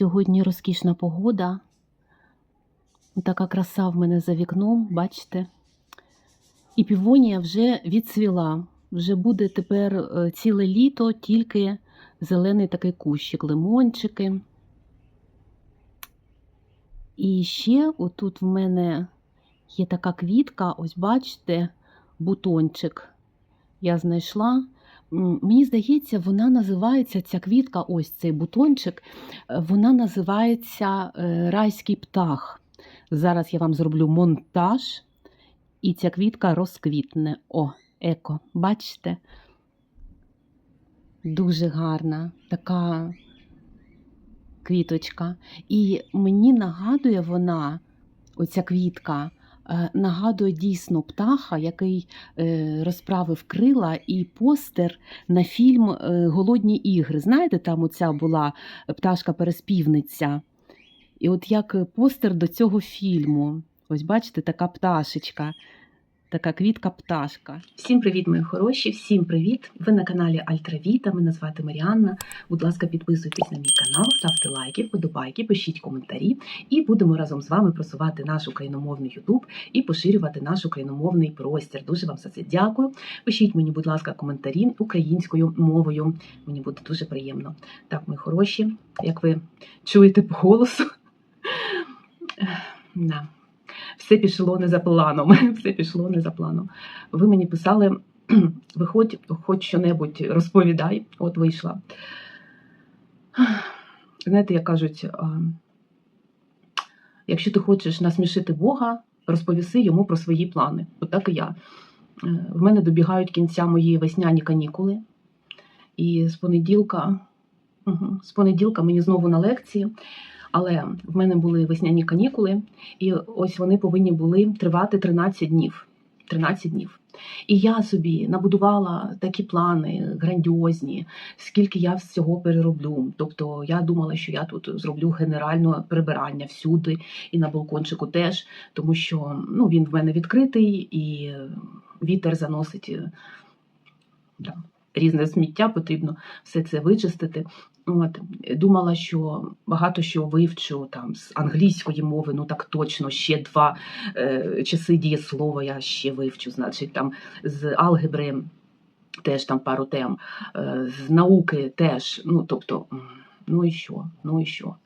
Сьогодні розкішна погода. Така краса в мене за вікном, бачите? І півонія вже відцвіла. Вже буде тепер е, ціле літо тільки зелений такий кущик, лимончики. І ще отут в мене є така квітка, ось бачите, бутончик. Я знайшла. Мені здається, вона називається ця квітка, ось цей бутончик, е, вона називається е, райський птах. Зараз я вам зроблю монтаж, і ця квітка розквітне. О, еко, бачите? Дуже гарна така квіточка. І мені нагадує вона, оця квітка, нагадує дійсно птаха, який е, розправив крила, і постер на фільм е, Голодні ігри. Знаєте, там оця була пташка-переспівниця. І от як постер до цього фільму. Ось бачите, така пташечка, така квітка-пташка. Всім привіт, мої хороші! Всім привіт! Ви на каналі Альтравіта. Мене звати Маріанна. Будь ласка, підписуйтесь на мій канал, ставте лайки, вподобайки, пишіть коментарі, і будемо разом з вами просувати наш україномовний Ютуб і поширювати наш україномовний простір. Дуже вам за це дякую. Пишіть мені, будь ласка, коментарі українською мовою. Мені буде дуже приємно. Так, мої хороші, як ви чуєте по голосу. Да. Все пішло не за планом. Все пішло не за планом. Ви мені писали, виходь, хоч що-небудь розповідай. От вийшла. Знаєте, як кажуть, якщо ти хочеш насмішити Бога, розповіси йому про свої плани. От так і я. Е, В мене добігають кінця мої весняні канікули. І з понеділка, з понеділка мені знову на лекції. Але в мене були весняні канікули, і ось вони повинні були тривати 13 днів. 13 днів. І я собі набудувала такі плани грандіозні, скільки я всього перероблю. Тобто я думала, що я тут зроблю генеральне прибирання всюди і на балкончику теж, тому що ну, він в мене відкритий і вітер заносить е, да, різне сміття, потрібно все це вичистити. От думала, що багато що вивчу там з англійської мови, ну так точно ще два е, часи дієслова я ще вивчу. Значить, там з алгебри теж там пару тем, е, з науки теж. Ну тобто, ну і що? Ну і що?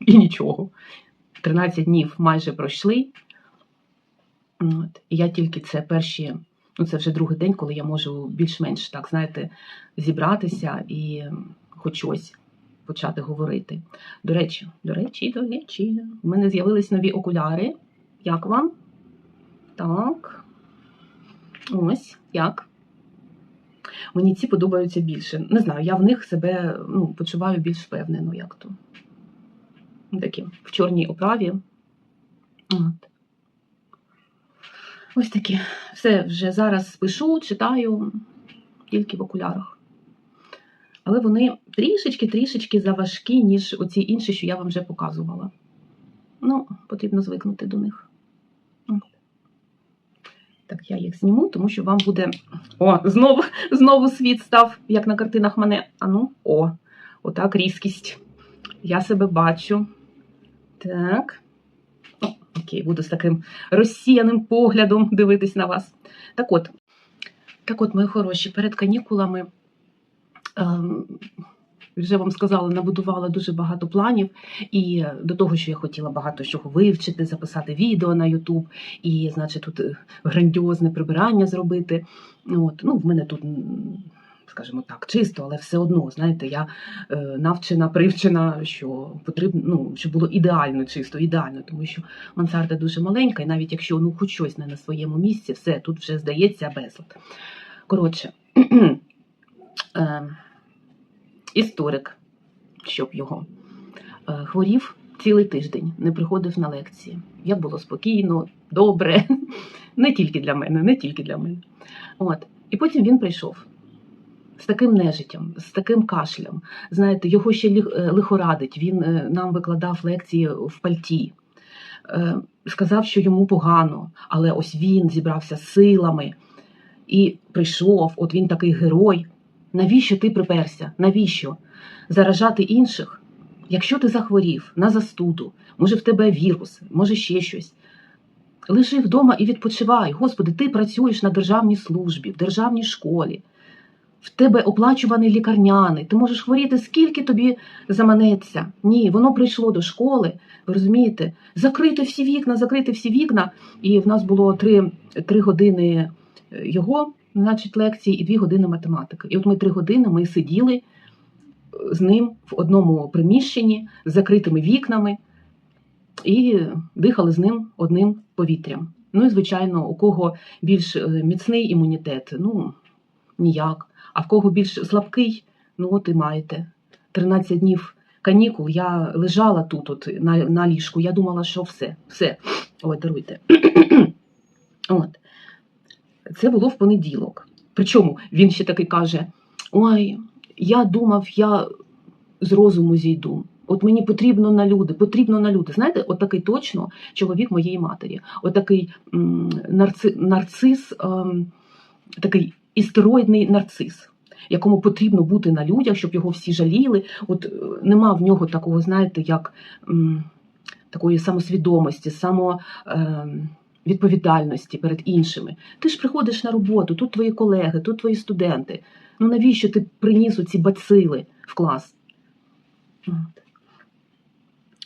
І нічого. 13 днів майже пройшли. От, і я тільки це перші. Ну, це вже другий день, коли я можу більш-менш так, знаєте, зібратися і хоч щось почати говорити. До речі, до речі, до речі, в мене з'явились нові окуляри. Як вам? Так. Ось, як? Мені ці подобаються більше. Не знаю, я в них себе ну, почуваю більш впевнено, як то. Такі в чорній оправі. От. Ось такі. Все вже зараз пишу, читаю тільки в окулярах. Але вони трішечки-трішечки заважкі, ніж оці інші, що я вам вже показувала. Ну, потрібно звикнути до них. Так, я їх зніму, тому що вам буде. О, знову знову світ став, як на картинах мене. Ану, о, отак різкість. Я себе бачу. Так. Окей, буду з таким розсіяним поглядом дивитись на вас. Так от, так от, мої хороші, перед канікулами ем, вже вам сказала, набудувала дуже багато планів. І до того, що я хотіла багато чого вивчити, записати відео на YouTube, і, значить, тут грандіозне прибирання зробити. От, ну, в мене тут. Скажімо так, чисто, але все одно, знаєте, я е, навчена, привчена, що потрібно, ну, щоб було ідеально чисто, ідеально, тому що мансарда дуже маленька, і навіть якщо ну, хоч щось не на своєму місці, все тут вже здається безлад. Коротше, е, історик, щоб його е, хворів цілий тиждень, не приходив на лекції. Як було спокійно, добре, не тільки для мене, не тільки для мене. От. І потім він прийшов. З таким нежиттям, з таким кашлем. Знаєте, його ще е, лихорадить. Він е, нам викладав лекції в пальті. Е, Сказав, що йому погано, але ось він зібрався з силами і прийшов. От він такий герой. Навіщо ти приперся? Навіщо? Заражати інших? Якщо ти захворів на застуду, може в тебе вірус, може ще щось. Лежи вдома і відпочивай. Господи, ти працюєш на державній службі, в державній школі, в тебе оплачуваний лікарняний, ти можеш хворіти, скільки тобі заманеться. Ні, воно прийшло до школи, ви розумієте? Закрити всі вікна, закрити всі вікна. І в нас було три, три години е, його, значить, лекції і дві години математики. І от ми три години ми сиділи е, з ним в одному приміщенні з закритими вікнами і дихали з ним одним повітрям. Ну і звичайно, у кого більш е, міцний імунітет, ну ніяк. А в кого більш слабкий, ну от і маєте. 13 днів канікул я лежала тут, от на, на ліжку. Я думала, що все, все. Ой, даруйте. От. Це було в понеділок. Причому він ще такий каже: Ой, я думав, я з розуму зійду. От мені потрібно на люди, потрібно на люди. Знаєте, от такий точно чоловік моєї матері, от такий м, нарци, нарцис, ем, такий істероїдний нарцис, якому потрібно бути на людях, щоб його всі жаліли. От е, нема в нього такого, знаєте, як м, такої самосвідомості, само. ем, Відповідальності перед іншими. Ти ж приходиш на роботу, тут твої колеги, тут твої студенти. Ну навіщо ти приніс оці бацили в клас?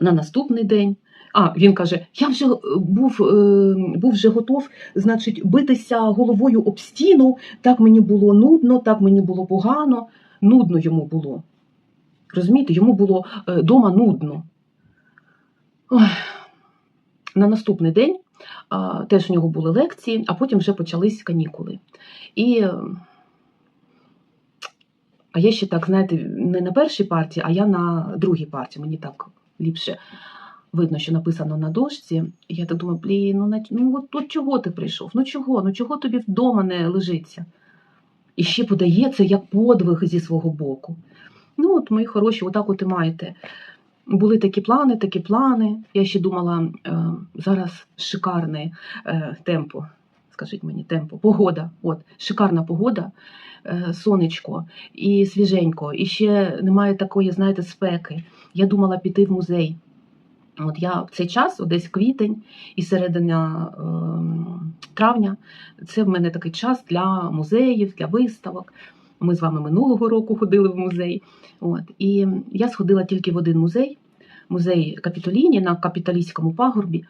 На наступний день. А, він каже: я вже е, був, е, був вже готов, значить, битися головою об стіну. Так мені було нудно, так мені було погано. Нудно йому було. Розумієте, йому було е, дома нудно. Ой. На наступний день а, теж у нього були лекції, а потім вже почались канікули. І а я ще так, знаєте, не на першій парті, а я на другій парті. Мені так ліпше видно, що написано на дошці. Я так думаю, блін, ну, ну от, от чого ти прийшов? Ну чого? Ну чого тобі вдома не лежиться? І ще подається як подвиг зі свого боку. Ну, от, мої хороші, отак от і маєте. Були такі плани, такі плани. Я ще думала, е, зараз шикарне темпо. Скажіть мені, темпо, погода. От, шикарна погода, е, сонечко і свіженько, і ще немає такої, знаєте, спеки. Я думала піти в музей. От я в цей час, десь квітень і середина е, травня, це в мене такий час для музеїв, для виставок. Ми з вами минулого року ходили в музей. От. І я сходила тільки в один музей, музей Капітоліні на капіталістському пагорбі.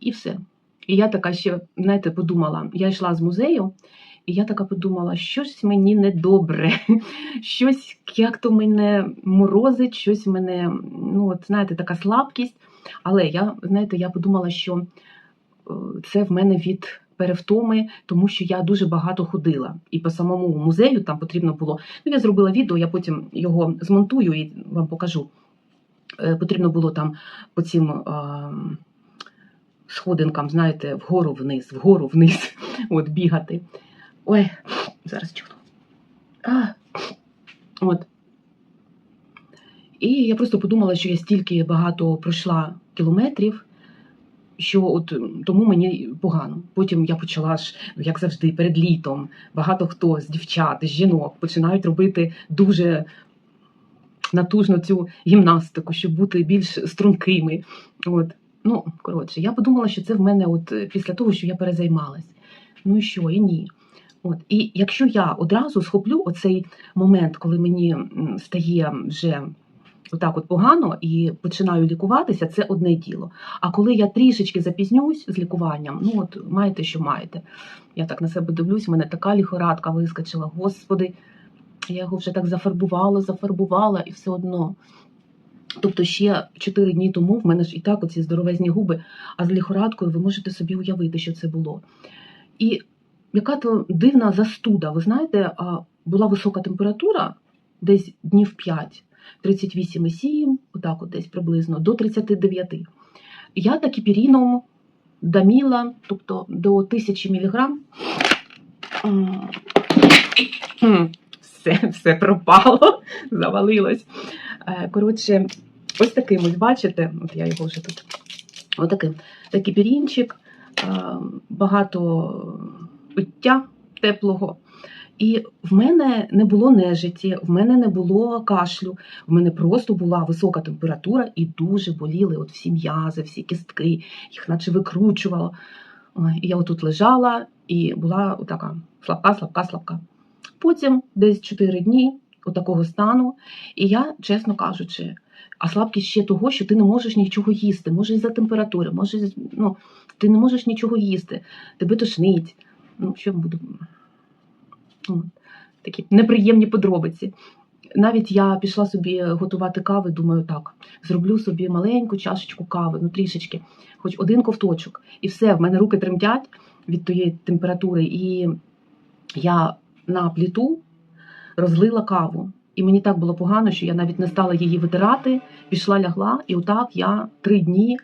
І все. І я така ще, знаєте, подумала, я йшла з музею, і я така подумала, щось мені недобре, щось як то мене морозить, щось мене, ну от знаєте, така слабкість. Але я, знаєте, я подумала, що е, це в мене від перевтоми, тому що я дуже багато ходила. І по самому музею там потрібно було. Ну, я зробила відео, я потім його змонтую і вам покажу. Е, Потрібно було там по цим а, сходинкам, знаєте, вгору вниз, вгору вниз, от бігати. Ой, зараз чухну. А, от. І я просто подумала, що я стільки багато пройшла кілометрів, що от тому мені погано. Потім я почала ж, як завжди, перед літом багато хто з дівчат, з жінок починають робити дуже натужно цю гімнастику, щоб бути більш стрункими. От. Ну, коротше, я подумала, що це в мене от е, після того, що я перезаймалась. Ну і що, і ні. От. І якщо я одразу схоплю оцей момент, коли мені стає вже отак от погано і починаю лікуватися, це одне діло. А коли я трішечки запізнюсь з лікуванням, ну от маєте, що маєте. Я так на себе дивлюсь, у мене така ліхорадка вискочила, господи, я його вже так зафарбувала, зафарбувала і все одно. Тобто ще 4 дні тому в мене ж і так оці здоровезні губи, а з ліхорадкою ви можете собі уявити, що це було. І яка то дивна застуда. Ви знаєте, була висока температура, десь днів 5, 38,7, отак от десь приблизно, до 39. Я такіпіріном даміла, тобто до 1000 міліграм. М, м, Все, все пропало, завалилось. Е, Коротше, ось таким ось бачите, от я його вже тут. Отаким. Такий пірінчик, е, багато пиття теплого. І в мене не було нежиті, в мене не було кашлю, в мене просто була висока температура і дуже боліли от всі м'язи, всі кістки, їх наче викручувало. І я отут лежала і була така слабка, слабка, слабка. Потім десь 4 дні такого стану, і я, чесно кажучи, а слабкість ще того, що ти не можеш нічого їсти, може із-за температури, може, ну, ти не можеш нічого їсти, тебе тошнить. Ну, що буду. Такі неприємні подробиці. Навіть я пішла собі готувати кави, думаю, так, зроблю собі маленьку чашечку кави, ну трішечки, хоч один ковточок, і все, в мене руки тремтять від тієї температури, і я на пліту розлила каву. І мені так було погано, що я навіть не стала її витирати, пішла, лягла, і отак я три дні.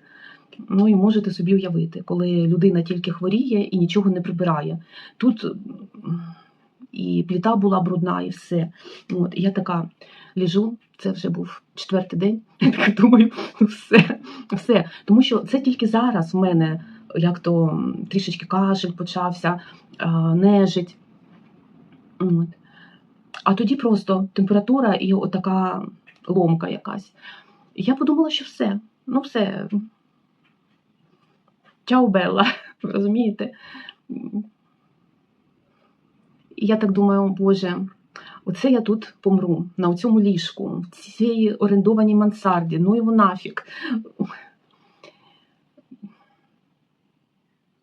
Ну і можете собі уявити, коли людина тільки хворіє і нічого не прибирає. Тут і пліта була брудна, і все. От, я така ліжу, це вже був четвертий день. Я думаю, ну все, все. Тому що це тільки зараз в мене як то трішечки кашель почався, нежить. От. А тоді просто температура і отака ломка якась. Я подумала, що все. Ну, все. Чао, Белла, розумієте? І я так думаю, Боже, оце я тут помру, на цьому ліжку, в цій орендованій мансарді, ну його нафік.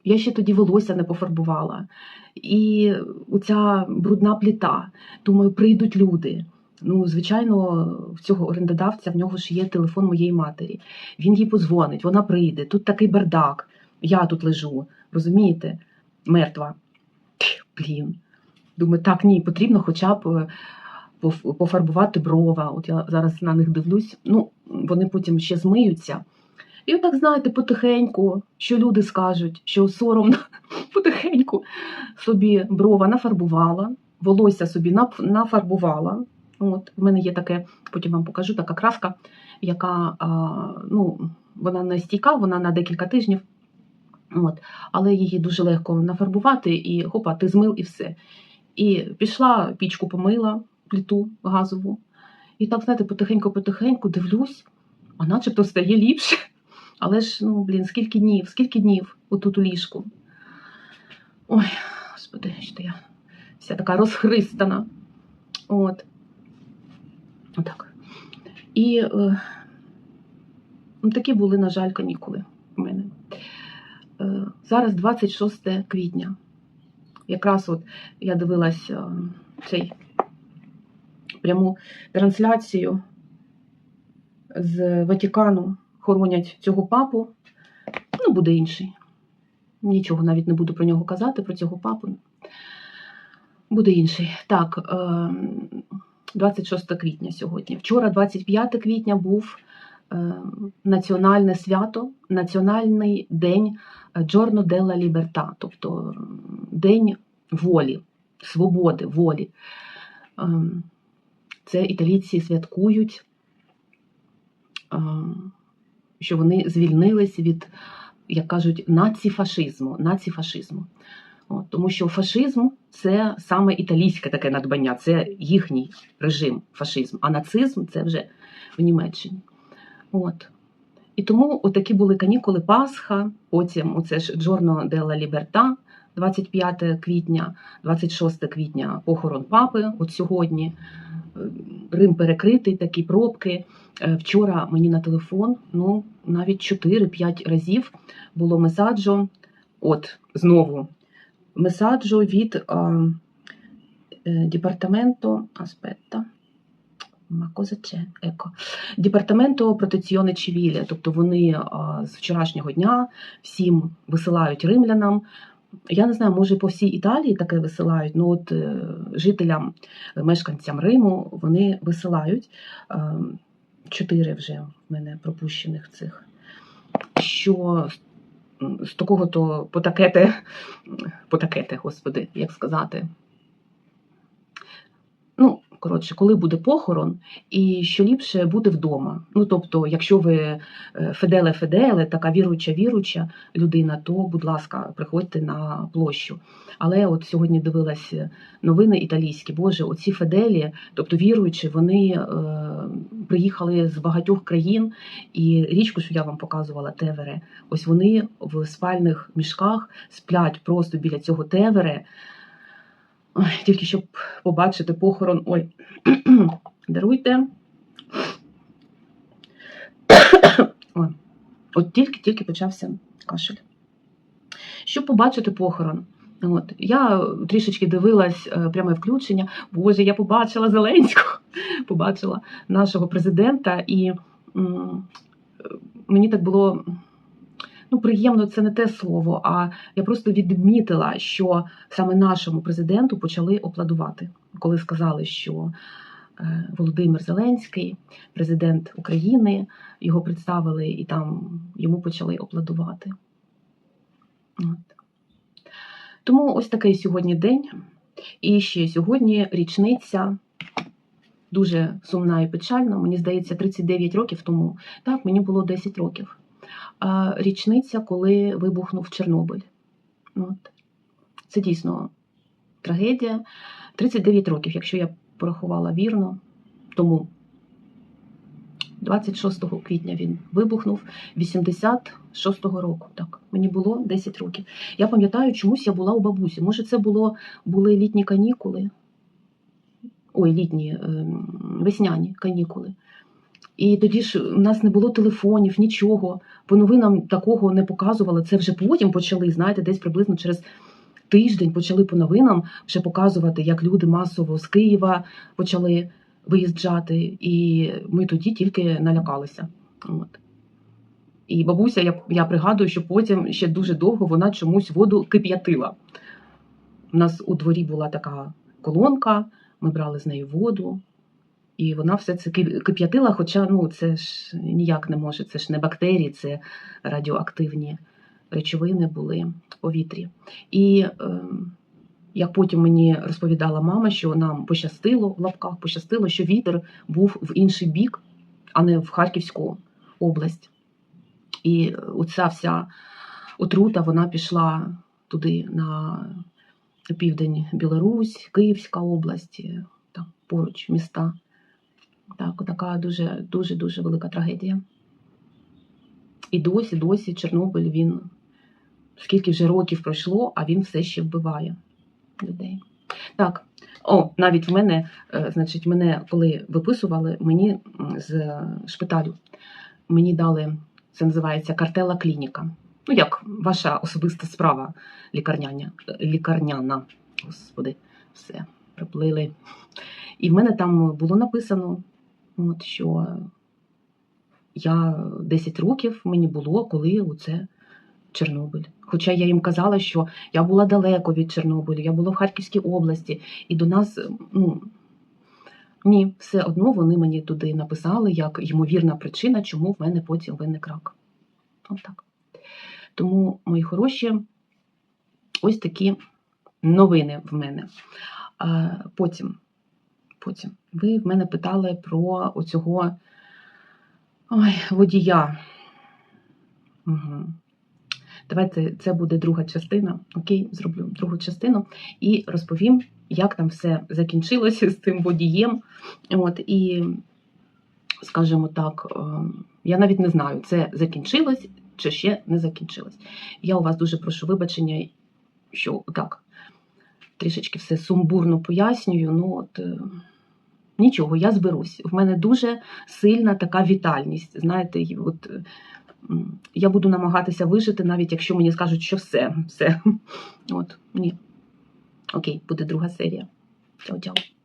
Я ще тоді волосся не пофарбувала. І оця брудна пліта. Думаю, прийдуть люди. Ну, звичайно, в цього орендодавця в нього ж є телефон моєї матері. Він їй подзвонить, вона прийде. Тут такий бардак. Я тут лежу, розумієте? Мертва. Блін. Думаю, так, ні, потрібно хоча б е, пофарбувати брова. От я зараз на них дивлюсь. Ну, вони потім ще змиються. І отак, знаєте, потихеньку, що люди скажуть, що соромно, потихеньку собі брова нафарбувала, волосся собі нафарбувала. От, в мене є таке, потім вам покажу, така краска, яка а, ну, вона не стійка, вона на декілька тижнів. От, але її дуже легко нафарбувати, і хопа, ти змив і все. І пішла, пічку помила, пліту газову. І так, знаєте, потихеньку-потихеньку дивлюсь, а начебто стає ліпше. Але ж, ну, блін, скільки днів, скільки днів отут у ліжку. Ой, господи, що я вся така розхристана. От. Отак. І е, такі були, на жаль, канікули зараз 26 квітня. Якраз от я дивилась е, цей пряму трансляцію з Ватикану. Хоронять цього папу. Ну, буде інший. Нічого навіть не буду про нього казати, про цього папу. Буде інший. Так, е, 26 квітня сьогодні. Вчора, 25 квітня, був е, національне свято, Національний день Джорно Делла Ліберта, тобто День волі, свободи, волі. Е, Це італійці святкують, е, що вони звільнились від, як кажуть, націфашизму. націфашизму. От, тому що фашизм це саме італійське таке надбання, це їхній режим, фашизм, а нацизм це вже в Німеччині. От. І тому отакі були канікули Пасха, потім оце ж Джорно Делла Ліберта, 25 квітня, 26 квітня похорон папи, от сьогодні. Е, Рим перекритий, такі пробки. Е, Вчора мені на телефон ну, навіть 4-5 разів було месаджо. От знову месаджо від а, е, департаменту. Аспетта. C'è? Ecco. Департаменту протеціоне Чивілі. Тобто вони а, з вчорашнього дня всім висилають римлянам. Я не знаю, може по всій Італії таке висилають, ну от е, жителям, е, мешканцям Риму вони висилають. Е, Чотири вже в мене пропущених цих. Що з- такого то потакети, потакети, господи, як сказати. Коротше, коли буде похорон, і що ліпше бути вдома. Ну, тобто, якщо ви е, Феделе Феделе, така віруюча віруюча людина, то, будь ласка, приходьте на площу. Але от сьогодні дивилась новини італійські, Боже, оці Феделі, тобто віруючі, вони е, приїхали з багатьох країн, і річку, що я вам показувала, Тевере, ось вони в спальних мішках сплять просто біля цього Тевере. Ой, тільки щоб побачити похорон. Ой, даруйте. Ой, от тільки-тільки почався кашель. Щоб побачити похорон. От, я трішечки дивилась е, пряме включення. Боже, я побачила Зеленського, побачила нашого президента, і е, мені так було ну, приємно, це не те слово, а я просто відмітила, що саме нашому президенту почали опладувати, коли сказали, що е, Володимир Зеленський, президент України, його представили і там йому почали опладувати. Тому ось такий сьогодні день. І ще сьогодні річниця дуже сумна і печальна. Мені здається, 39 років тому. Так, мені було 10 років. Річниця, коли вибухнув Чорнобиль. От. Це дійсно трагедія. 39 років, якщо я порахувала вірно, тому 26 квітня він вибухнув 86-го року. Так, мені було 10 років. Я пам'ятаю, чомусь я була у бабусі. Може, це було, були літні канікули. Ой, літні, ем, весняні канікули. І тоді ж у нас не було телефонів, нічого. По новинам такого не показували. Це вже потім почали, знаєте, десь приблизно через тиждень почали по новинам вже показувати, як люди масово з Києва почали виїжджати. І ми тоді тільки налякалися. От. І бабуся, я, я пригадую, що потім ще дуже довго вона чомусь воду кип'ятила. У нас у дворі була така колонка, ми брали з нею воду. І вона все це кип'ятила, хоча ну, це ж ніяк не може, це ж не бактерії, це радіоактивні речовини були в повітрі. І ем, як потім мені розповідала мама, що нам пощастило в лапках, пощастило, що вітер був в інший бік, а не в Харківську область. І оця вся отрута вона пішла туди на південь Білорусь, Київська область, там поруч міста. Так, така дуже дуже дуже велика трагедія. І досі, досі Чорнобиль він скільки вже років пройшло, а він все ще вбиває людей. Так, о, навіть в мене, е, значить, мене коли виписували, мені з шпиталю мені дали, це називається картела клініка. Ну, як ваша особиста справа лікарняня, лікарняна. Господи, все, приплили. І в мене там було написано, от, що я 10 років мені було, коли оце Чорнобиль. Хоча я їм казала, що я була далеко від Чорнобиля, я була в Харківській області, і до нас, ну ні, все одно вони мені туди написали як ймовірна причина, чому в мене потім виник рак. Отак. Тому, мої хороші, ось такі новини в мене. Потім, потім, ви в мене питали про оцього ой, водія. Угу. Давайте це буде друга частина. Окей, зроблю другу частину і розповім, як там все закінчилося з цим водієм. От, і, скажімо так, е, я навіть не знаю, це закінчилось чи ще не закінчилось. Я у вас дуже прошу вибачення, що так, трішечки все сумбурно пояснюю. Ну, от, е, нічого, я зберусь. В мене дуже сильна така вітальність. Знаєте, от. я буду намагатися вижити, навіть якщо мені скажуть, що все, все. От, ні. Окей, буде друга серія. Чао-чао.